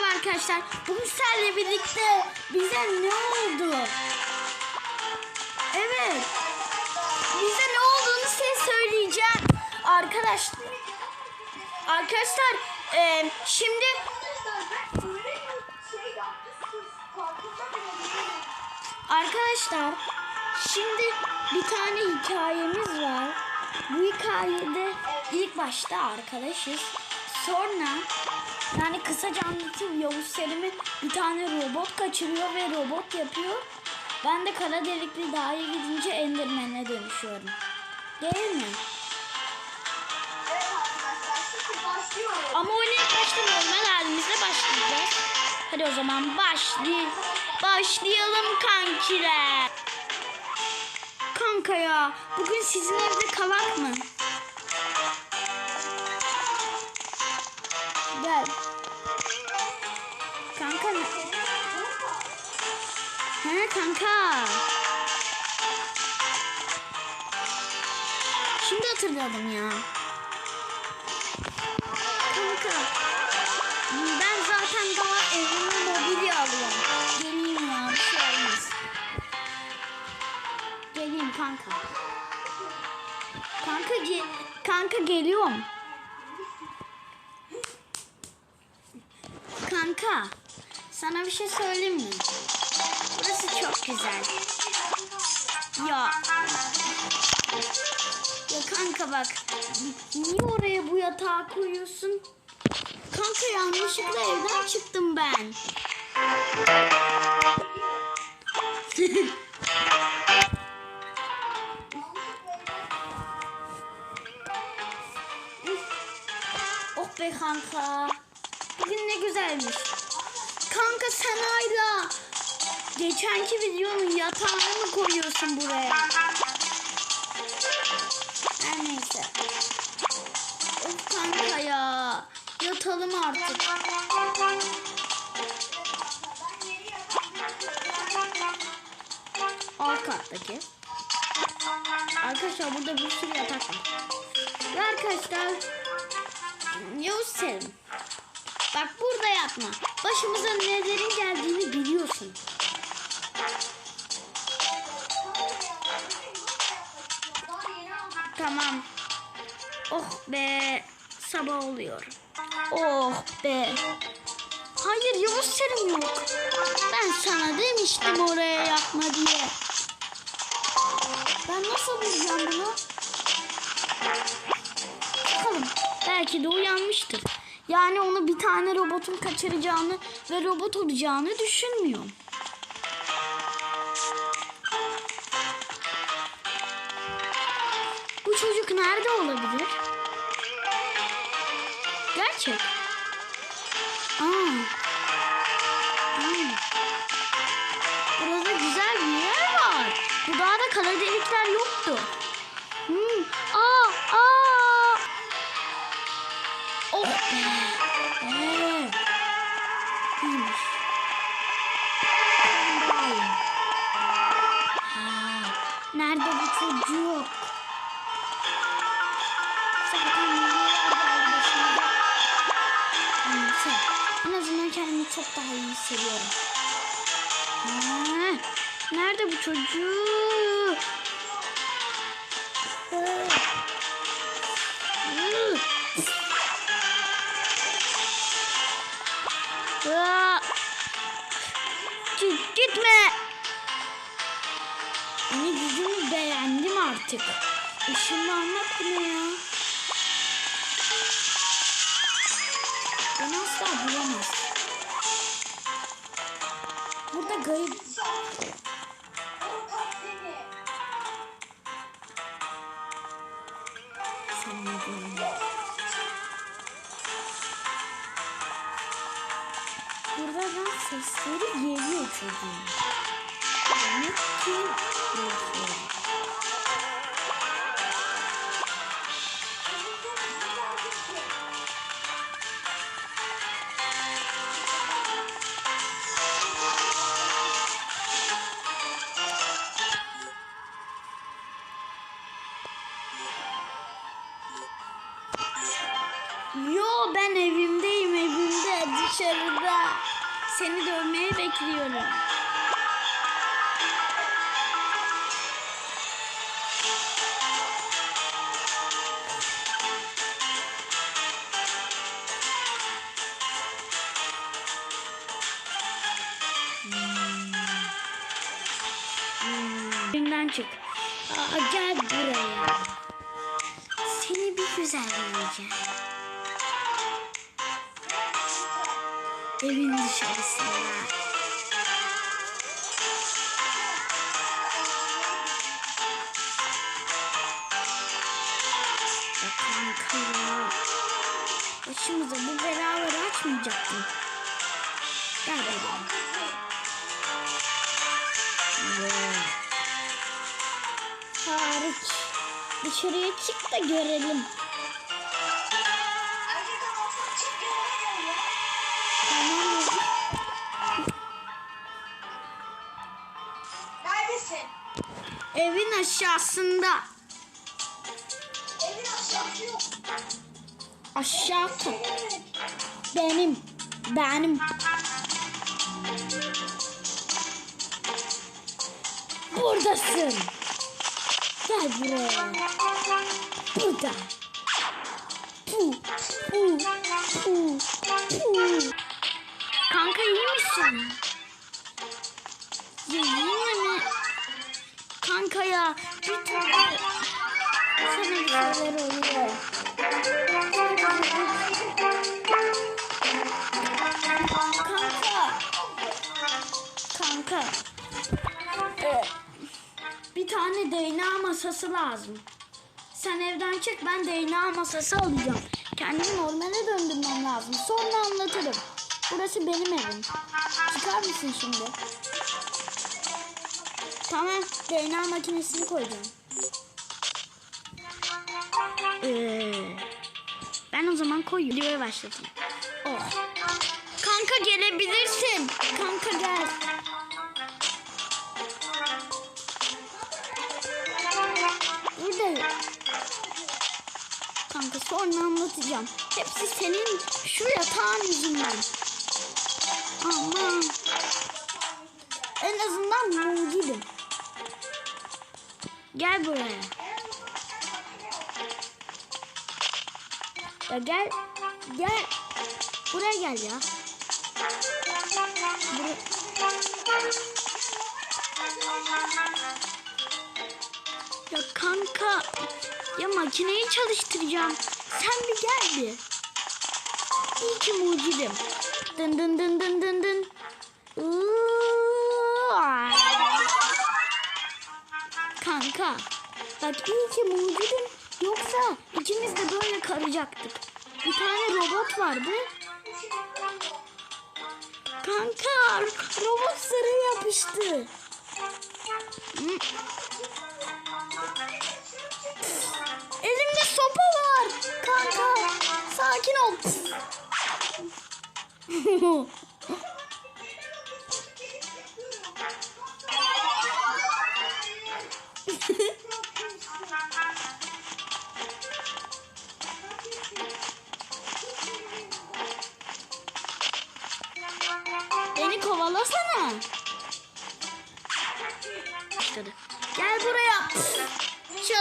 Merhaba arkadaşlar. Bugün sizlerle birlikte bize ne oldu? Evet. Bize ne olduğunu size söyleyeceğim. Arkadaşlar. Arkadaşlar e, şimdi Arkadaşlar şimdi bir tane hikayemiz var. Bu hikayede ilk başta arkadaşız. Sonra yani kısaca anlatayım Yavuz Selim'i bir tane robot kaçırıyor ve robot yapıyor. Ben de kara delikli dağa gidince Enderman'e dönüşüyorum. Değil mi? Ama oyuna ilk başta normal halimizle başlayacağız. Hadi o zaman başlay başlayalım kankiler. Kanka ya bugün sizin evde kalak mı? He kanka. Şimdi hatırladım ya. Kanka. Ben zaten daha evime mobilya alıyorum. Geleyim ya bir şey olmaz. Geleyim kanka. Kanka ge kanka geliyorum. Kanka sana bir şey söyleyeyim mi? Burası çok güzel. Ya. Ya kanka bak. Niye oraya bu yatağı koyuyorsun? Kanka yanlışlıkla evden çıktım ben. oh be kanka. Bugün ne güzelmiş. Geçenki videonun yatağını koyuyorsun buraya? Her neyse. Of kanka ya. Yatalım artık. Alt kattaki. Arkadaşlar burada bir sürü yatak var. Ve arkadaşlar Yavuz Selim. Bak burada yatma. Başımıza nelerin geldiğini biliyorsun. Tamam. Oh be. Sabah oluyor. Oh be. Hayır Yavuz Selim yok. Ben sana demiştim oraya yapma diye. Ben nasıl bulacağım bunu? Bakalım. Belki de uyanmıştır. Yani onu bir tane robotun kaçıracağını ve robot olacağını düşünmüyorum. Neyse. En azından kendimi çok daha iyi hissediyorum. Ha, nerede bu çocuk? Git, gitme. Hani gücümü beğendim artık. Işınlanmak ne ya? Asla bulamaz. Burada garip... Buradan sesleri geliyor çocuğun. Demek ki geliyor. Seni dövmeye bekliyorum. Evinden çık. Aa, gel buraya. Seni bir güzel yiyeceğim. Evin dışarısında. Ya kanka. Başımıza bu belaları açmayacaktın. Gel. Yeah. Hariç. Dışarıya çık da görelim. Aşağısında. Aşağı tut. Benim. Benim. Buradasın. Gel buraya. Burada. Pu, pu, pu, pu. Kanka iyi misin? Ya? Kanka ya bir türlü sana bir şeyler oluyor. Kanka. Kanka. Ee, bir tane DNA masası lazım. Sen evden çık ben DNA masası alacağım. Kendimi normale döndürmem lazım. Sonra anlatırım. Burası benim evim. Çıkar mısın şimdi? Tamam. DNA makinesini koyacağım. Ee, ben o zaman koy videoya başlatayım. Oh. Kanka gelebilirsin. Kanka gel. Buradayım. Kanka sonra anlatacağım. Hepsi senin şu yatağın yüzünden. Aman. En azından mucidim. Gel buraya. Ya gel. Gel. Buraya gel ya. Ya kanka. Ya makineyi çalıştıracağım. Sen bir gel bir. İyi ki mucidim. Dın dın dın dın dın dın. Iıı. Kanka. Bak iyi ki mucidim. Yoksa ikimiz de böyle karacaktık. Bir tane robot vardı. Kanka robot sarı yapıştı. Elimde sopa var. Kanka sakin ol.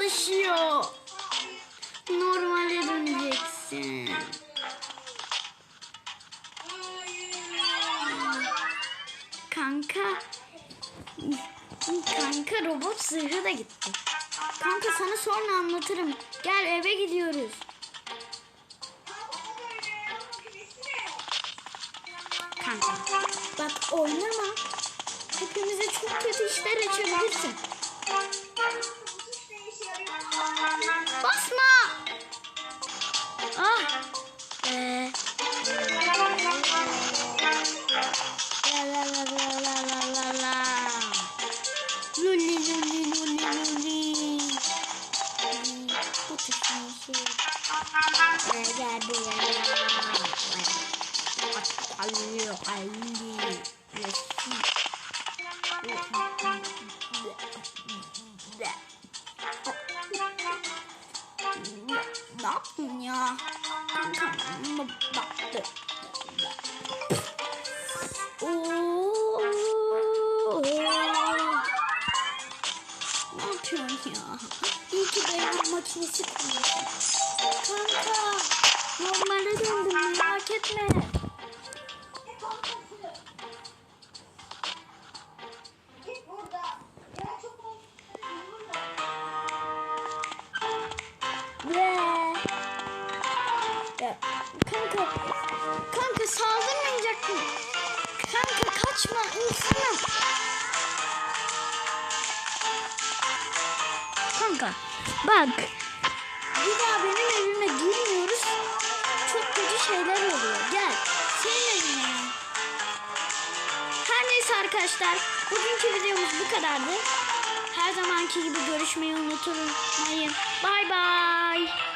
Çalışıyor. Normale döneceksin. Kanka. Kanka robot zırhı da gitti. Kanka sana sonra anlatırım. Gel eve gidiyoruz. Kanka. Bak oynama. Hepimize çok kötü işler açabilirsin. Basma. Ah. Ee. La la la la la la la la. Luli luli luli luli. Bu şey. Ee, Gel buraya. Hayır, hayır. Ne yaptın ya? Tamam baktı. Oo. Ne yapıyorsun ya? İyi ki dayanma makinesi kullanıyorsun. Kanka. Normale döndüm merak etme. Kanka bak bir daha benim evime girmiyoruz. Çok kötü şeyler oluyor. Gel senin evine. Her neyse arkadaşlar bugünkü videomuz bu kadardı. Her zamanki gibi görüşmeyi unutmayın. Bay bay.